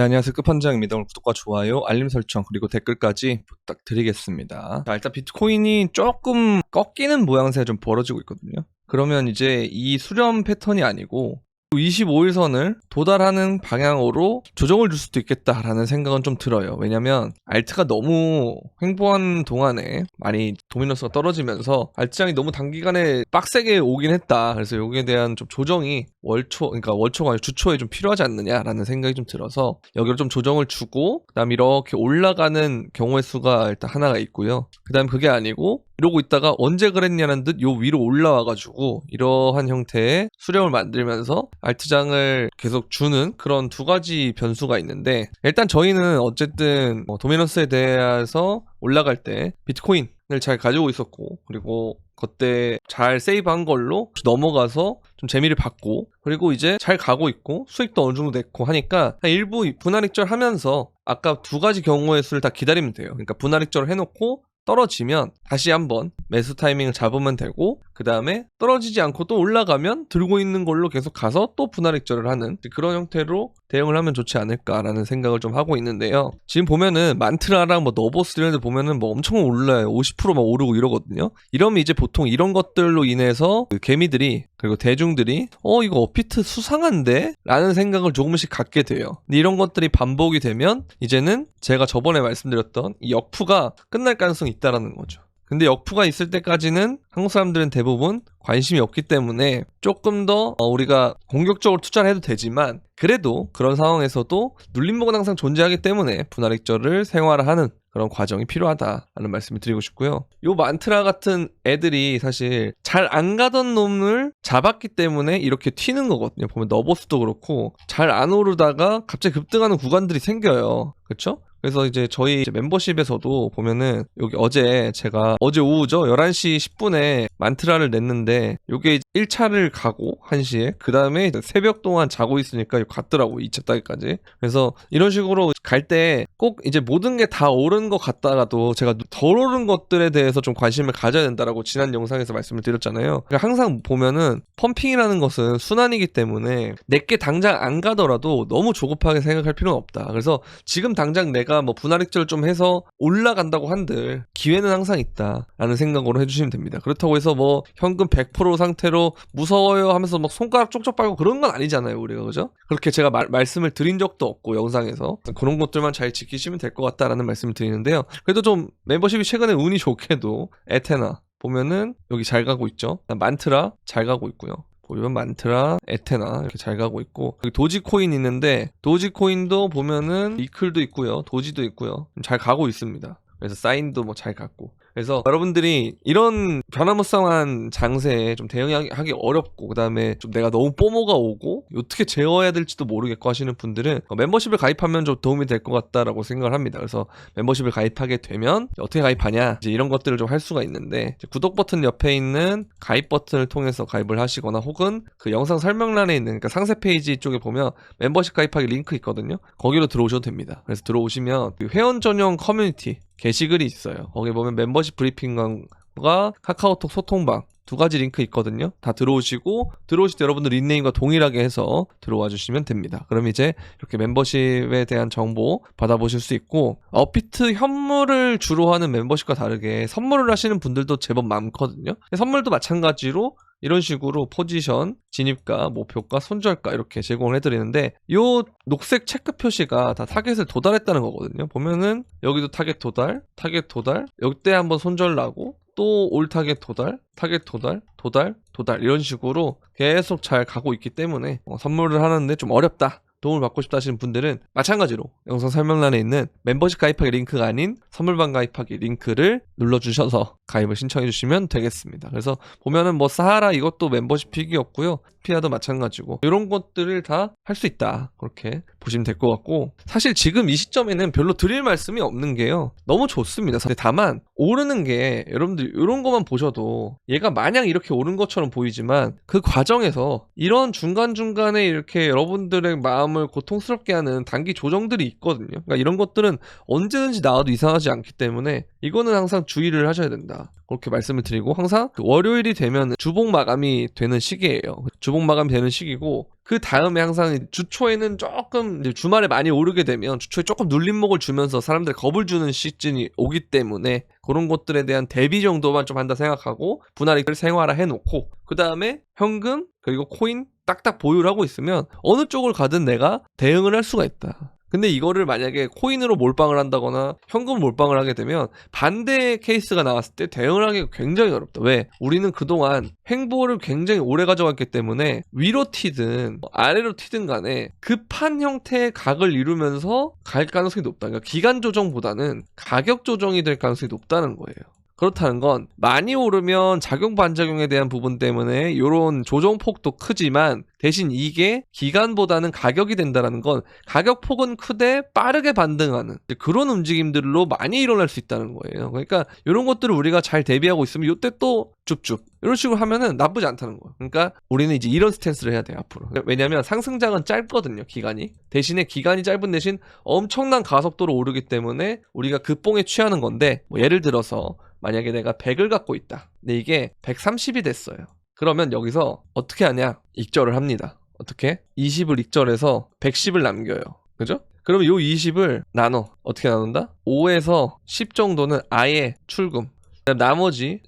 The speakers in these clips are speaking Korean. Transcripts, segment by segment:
네, 안녕하세요. 끝판장입니다. 오늘 구독과 좋아요, 알림 설정, 그리고 댓글까지 부탁드리겠습니다. 자, 일단 비트코인이 조금 꺾이는 모양새가 좀 벌어지고 있거든요. 그러면 이제 이 수렴 패턴이 아니고 25일 선을 도달하는 방향으로 조정을 줄 수도 있겠다라는 생각은 좀 들어요. 왜냐면 알트가 너무 횡보한 동안에 많이 도미너스가 떨어지면서 알트장이 너무 단기간에 빡세게 오긴 했다. 그래서 여기에 대한 좀 조정이 월초, 그러니까 월초가 아니라 주초에 좀 필요하지 않느냐라는 생각이 좀 들어서 여기로 좀 조정을 주고 그다음 이렇게 올라가는 경우의 수가 일단 하나가 있고요. 그다음 그게 아니고 이러고 있다가 언제 그랬냐는 듯 요 위로 올라와가지고 이러한 형태의 수렴을 만들면서 알트장을 계속 주는 그런 두 가지 변수가 있는데 일단 저희는 어쨌든 뭐 도미너스에 대해서 올라갈 때 비트코인을 잘 가지고 있었고 그리고 그때 잘 세이브한 걸로 넘어가서 좀 재미를 받고 그리고 이제 잘 가고 있고 수익도 어느 정도 냈고 하니까 일부 분할 익절 하면서 아까 두 가지 경우의 수를 다 기다리면 돼요. 그러니까 분할 익절을 해놓고 떨어지면 다시 한번 매수 타이밍을 잡으면 되고 그 다음에 떨어지지 않고 또 올라가면 들고 있는 걸로 계속 가서 또 분할 익절을 하는 그런 형태로 대응을 하면 좋지 않을까라는 생각을 좀 하고 있는데요. 지금 보면은 만트라랑 뭐 너보스 이런 데 보면은 뭐 엄청 올라요. 50%막 오르고 이러거든요. 이러면 이제 보통 이런 것들로 인해서 그 개미들이 그리고 대중들이 어 이거 어피트 수상한데? 라는 생각을 조금씩 갖게 돼요. 이런 것들이 반복이 되면 이제는 제가 저번에 말씀드렸던 이 역푸가 끝날 가능성이 있다라는 거죠. 근데 역푸가 있을 때까지는 한국 사람들은 대부분 관심이 없기 때문에 조금 더 어, 우리가 공격적으로 투자를 해도 되지만 그래도 그런 상황에서도 눌림목은 항상 존재하기 때문에 분할익절을 생활화하는 그런 과정이 필요하다라는 말씀을 드리고 싶고요. 요 만트라 같은 애들이 사실 잘 안 가던 놈을 잡았기 때문에 이렇게 튀는 거거든요. 보면 너버스도 그렇고 잘 안 오르다가 갑자기 급등하는 구간들이 생겨요. 그렇죠? 그래서 이제 저희 이제 멤버십에서도 보면은 여기 어제 제가 어제 오후죠? 11시 10분에 만트라를 냈는데 요게 1차를 가고 1시에 그 다음에 새벽 동안 자고 있으니까 갔더라고 2차 따기까지. 그래서 이런 식으로 갈 때 꼭 이제 모든 게 다 오른 것 같다가도 제가 덜 오른 것들에 대해서 좀 관심을 가져야 된다라고 지난 영상에서 말씀을 드렸잖아요. 그러니까 항상 보면은 펌핑이라는 것은 순환이기 때문에 내게 당장 안 가더라도 너무 조급하게 생각할 필요는 없다. 그래서 지금 당장 내가 뭐 분할익절 좀 해서 올라간다고 한들 기회는 항상 있다라는 생각으로 해주시면 됩니다. 그렇다고 해서 뭐 현금 100% 상태로 무서워요 하면서 막 손가락 쪽쪽 빨고 그런 건 아니잖아요, 우리가 그죠? 그렇게 제가 말, 말씀을 드린 적도 없고 영상에서 그런 것들만 잘 지키시면 될 것 같다라는 말씀을 드리는데요. 그래도 좀 멤버십이 최근에 운이 좋게도 에테나 보면은 여기 잘 가고 있죠. 만트라 잘 가고 있고요. 보면 만트라, 에테나 이렇게 잘 가고 있고 도지코인 있는데 도지코인도 보면은 이클도 있고요. 도지도 있고요. 잘 가고 있습니다. 그래서 사인도 뭐잘 갔고 그래서 여러분들이 이런 변화무쌍한 장세에 좀 대응하기 어렵고 그다음에 좀 내가 너무 뽀모가 오고 어떻게 제어해야 될지도 모르겠고 하시는 분들은 멤버십을 가입하면 좀 도움이 될 것 같다라고 생각을 합니다. 그래서 멤버십을 가입하게 되면 어떻게 가입하냐 이제 이런 것들을 좀 할 수가 있는데 구독 버튼 옆에 있는 가입 버튼을 통해서 가입을 하시거나 혹은 그 영상 설명란에 있는 그러니까 상세 페이지 쪽에 보면 멤버십 가입하기 링크 있거든요. 거기로 들어오셔도 됩니다. 그래서 들어오시면 그 회원 전용 커뮤니티 게시글이 있어요. 거기 보면 멤버십 브리핑과 카카오톡 소통방 두 가지 링크 있거든요. 다 들어오시고 들어오실 때 여러분들 닉네임과 동일하게 해서 들어와 주시면 됩니다. 그럼 이제 이렇게 멤버십에 대한 정보 받아보실 수 있고 어피트 현물을 주로 하는 멤버십과 다르게 선물을 하시는 분들도 제법 많거든요. 선물도 마찬가지로 이런 식으로 포지션, 진입가, 목표가, 손절가 이렇게 제공을 해드리는데 요 녹색 체크 표시가 다 타겟을 도달했다는 거거든요. 보면은 여기도 타겟 도달, 타겟 도달, 여기 한번 손절 나고 또 올 타겟 도달, 타겟 도달, 도달, 도달 이런 식으로 계속 잘 가고 있기 때문에 어, 선물을 하는데 좀 어렵다. 도움을 받고 싶다 하시는 분들은 마찬가지로 영상 설명란에 있는 membership 가입하기 링크가 아닌 선물방 가입하기 링크를 눌러주셔서 가입을 신청해 주시면 되겠습니다. 그래서 보면은 뭐 사하라 이것도 멤버십 픽이었고요. 피아도 마찬가지고 이런 것들을 다 할 수 있다. 그렇게 보시면 될 것 같고 사실 지금 이 시점에는 별로 드릴 말씀이 없는 게요. 너무 좋습니다. 다만 오르는 게 여러분들 이런 것만 보셔도 얘가 마냥 이렇게 오른 것처럼 보이지만 그 과정에서 이런 중간중간에 이렇게 여러분들의 마음 마음을 고통스럽게 하는 단기 조정들이 있거든요. 그러니까 이런 것들은 언제든지 나와도 이상하지 않기 때문에 이거는 항상 주의를 하셔야 된다. 그렇게 말씀을 드리고 항상 그 월요일이 되면 주봉 마감이 되는 시기예요. 주봉 마감이 되는 시기고 그 다음에 항상 주초에는 조금 주말에 많이 오르게 되면 주초에 조금 눌림목을 주면서 사람들 겁을 주는 시즌이 오기 때문에 그런 것들에 대한 대비 정도만 좀 한다 생각하고 분할익을 생활화 해놓고 그 다음에 현금 그리고 코인 딱딱 보유를 하고 있으면 어느 쪽을 가든 내가 대응을 할 수가 있다. 근데 이거를 만약에 코인으로 몰빵을 한다거나 현금 몰빵을 하게 되면 반대 케이스가 나왔을 때 대응을 하기가 굉장히 어렵다. 왜? 우리는 그동안 횡보를 굉장히 오래 가져갔기 때문에 위로 튀든 아래로 튀든 간에 급한 형태의 각을 이루면서 갈 가능성이 높다. 그러니까 기간 조정보다는 가격 조정이 될 가능성이 높다는 거예요. 그렇다는 건 많이 오르면 작용 반작용에 대한 부분 때문에 이런 조정폭도 크지만 대신 이게 기간보다는 가격이 된다는 건 가격 폭은 크되 빠르게 반등하는 그런 움직임들로 많이 일어날 수 있다는 거예요. 그러니까 이런 것들을 우리가 잘 대비하고 있으면 이때 또 줍줍 이런 식으로 하면은 나쁘지 않다는 거예요. 그러니까 우리는 이제 이런 스탠스를 해야 돼요 앞으로. 왜냐하면 상승장은 짧거든요 기간이. 대신에 기간이 짧은 대신 엄청난 가속도로 오르기 때문에 우리가 급봉에 취하는 건데 뭐 예를 들어서 만약에 내가 100을 갖고 있다. 근데 이게 130이 됐어요. 그러면 여기서 어떻게 하냐? 익절을 합니다. 어떻게? 20을 익절해서 110을 남겨요. 그죠? 그러면 요 20을 나눠. 어떻게 나눈다? 5에서 10 정도는 아예 출금. 나머지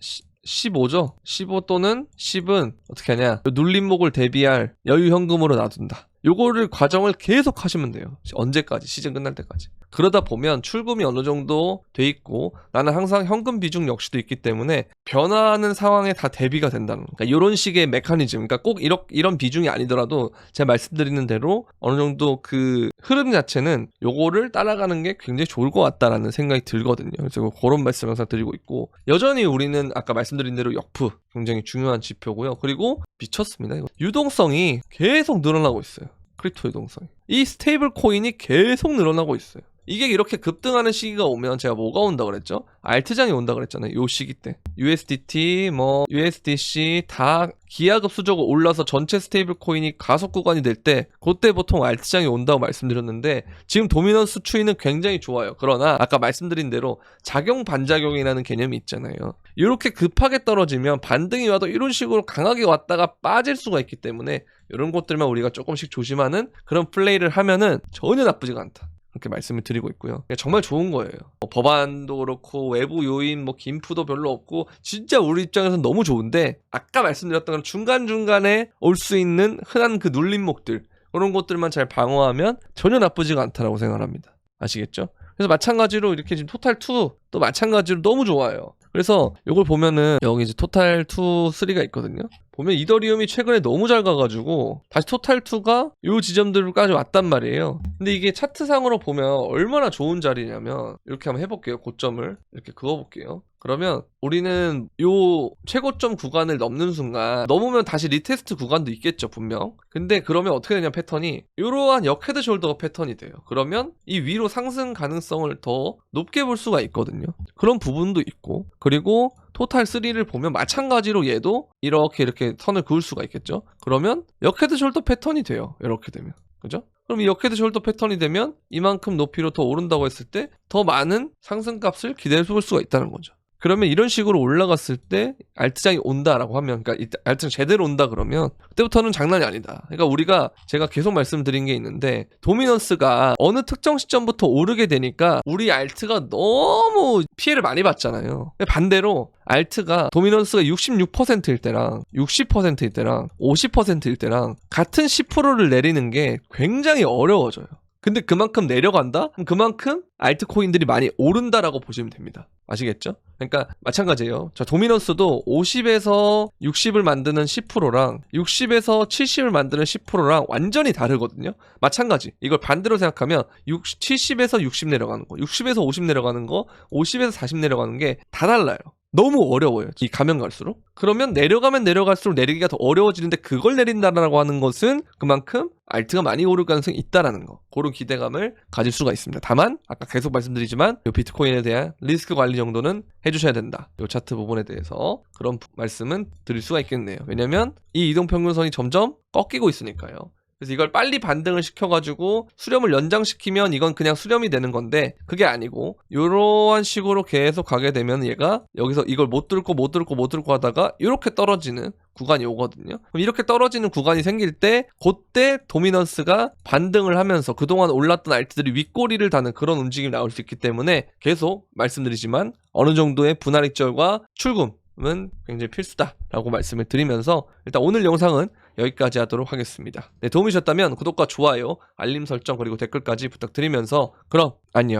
15죠? 15 또는 10은 어떻게 하냐? 눌림목을 대비할 여유 현금으로 놔둔다. 요거를 과정을 계속 하시면 돼요. 언제까지? 시즌 끝날 때까지. 그러다 보면 출금이 어느 정도 돼 있고 나는 항상 현금 비중 역시도 있기 때문에 변화하는 상황에 다 대비가 된다는 거. 그러니까 이런 식의 메커니즘. 그러니까 꼭 이런 이런 비중이 아니더라도 제가 말씀드리는 대로 어느 정도 그 흐름 자체는 요거를 따라가는 게 굉장히 좋을 것 같다라는 생각이 들거든요. 그래서 그런 말씀 항상 드리고 있고 여전히 우리는 아까 말씀드린 대로 역프 굉장히 중요한 지표고요. 그리고 미쳤습니다. 이거. 유동성이 계속 늘어나고 있어요. 크립토 유동성이. 이 스테이블 코인이 계속 늘어나고 있어요. 이게 이렇게 급등하는 시기가 오면 제가 뭐가 온다 그랬죠? 알트장이 온다 그랬잖아요. 요 시기 때. USDT, 뭐 USDC 다 기하급수적으로 올라서 전체 스테이블 코인이 가속 구간이 될 때 그때 보통 알트장이 온다고 말씀드렸는데 지금 도미넌스 추이는 굉장히 좋아요. 그러나 아까 말씀드린 대로 작용 반작용이라는 개념이 있잖아요. 이렇게 급하게 떨어지면 반등이 와도 이런 식으로 강하게 왔다가 빠질 수가 있기 때문에 이런 것들만 우리가 조금씩 조심하는 그런 플레이를 하면은 전혀 나쁘지가 않다. 그렇게 말씀을 드리고 있고요. 정말 좋은 거예요. 뭐 법안도 그렇고 외부 요인 뭐 김프도 별로 없고 진짜 우리 입장에서는 너무 좋은데 아까 말씀드렸던 건 중간중간에 올 수 있는 흔한 그 눌림목들 그런 것들만 잘 방어하면 전혀 나쁘지가 않다라고 생각합니다. 아시겠죠? 그래서 마찬가지로 이렇게 지금 토탈 2 또 마찬가지로 너무 좋아요. 그래서 이걸 보면은 여기 이제 토탈 2, 3가 있거든요. 보면 이더리움이 최근에 너무 잘 가가지고 다시 토탈 2가 요 지점들까지 왔단 말이에요. 근데 이게 차트상으로 보면 얼마나 좋은 자리냐면 이렇게 한번 해볼게요. 고점을 이렇게 그어볼게요. 그러면 우리는 요 최고점 구간을 넘는 순간 넘으면 다시 리테스트 구간도 있겠죠 분명 근데 그러면 어떻게 되냐 패턴이 이러한 역헤드 숄더 패턴이 돼요 그러면 이 위로 상승 가능성을 더 높게 볼 수가 있거든요 그런 부분도 있고 그리고 토탈 3를 보면 마찬가지로 얘도 이렇게 이렇게 선을 그을 수가 있겠죠? 그러면 역헤드 숄더 패턴이 돼요. 이렇게 되면. 그죠? 그럼 이 역헤드 숄더 패턴이 되면 이만큼 높이로 더 오른다고 했을 때 더 많은 상승값을 기대해 볼 수가 있다는 거죠 그러면 이런 식으로 올라갔을 때 알트장이 온다라고 하면 그러니까 알트장 제대로 온다 그러면 그때부터는 장난이 아니다. 그러니까 우리가 제가 계속 말씀드린 게 있는데 도미넌스가 어느 특정 시점부터 오르게 되니까 우리 알트가 너무 피해를 많이 받잖아요. 반대로 알트가 도미넌스가 66%일 때랑 60%일 때랑 50%일 때랑 같은 10%를 내리는 게 굉장히 어려워져요. 근데 그만큼 내려간다? 그만큼 알트코인들이 많이 오른다라고 보시면 됩니다. 아시겠죠? 그러니까 마찬가지예요. 저 도미넌스도 50에서 60을 만드는 10%랑 60에서 70을 만드는 10%랑 완전히 다르거든요. 마찬가지. 이걸 반대로 생각하면 60, 70에서 60 내려가는 거, 60에서 50 내려가는 거, 50에서 40 내려가는 게 다 달라요. 너무 어려워요. 이 가면 갈수록. 그러면 내려가면 내려갈수록 내리기가 더 어려워지는데 그걸 내린다라고 하는 것은 그만큼 알트가 많이 오를 가능성이 있다라는 거. 그런 기대감을 가질 수가 있습니다. 다만 아까 계속 말씀드리지만 이 비트코인에 대한 리스크 관리 정도는 해주셔야 된다. 이 차트 부분에 대해서 그런 말씀은 드릴 수가 있겠네요. 왜냐면 이 이동평균선이 점점 꺾이고 있으니까요. 그래서 이걸 빨리 반등을 시켜가지고 수렴을 연장시키면 이건 그냥 수렴이 되는 건데 그게 아니고 이러한 식으로 계속 가게 되면 얘가 여기서 이걸 못 뚫고 못 뚫고 못 뚫고 하다가 이렇게 떨어지는 구간이 오거든요. 그럼 이렇게 떨어지는 구간이 생길 때 그때 도미넌스가 반등을 하면서 그동안 올랐던 알트들이 윗꼬리를 다는 그런 움직임이 나올 수 있기 때문에 계속 말씀드리지만 어느 정도의 분할 익절과 출금 은 굉장히 필수다라고 말씀을 드리면서 일단 오늘 영상은 여기까지 하도록 하겠습니다. 네, 도움이 되셨다면 구독과 좋아요, 알림 설정 그리고 댓글까지 부탁드리면서 그럼 안녕.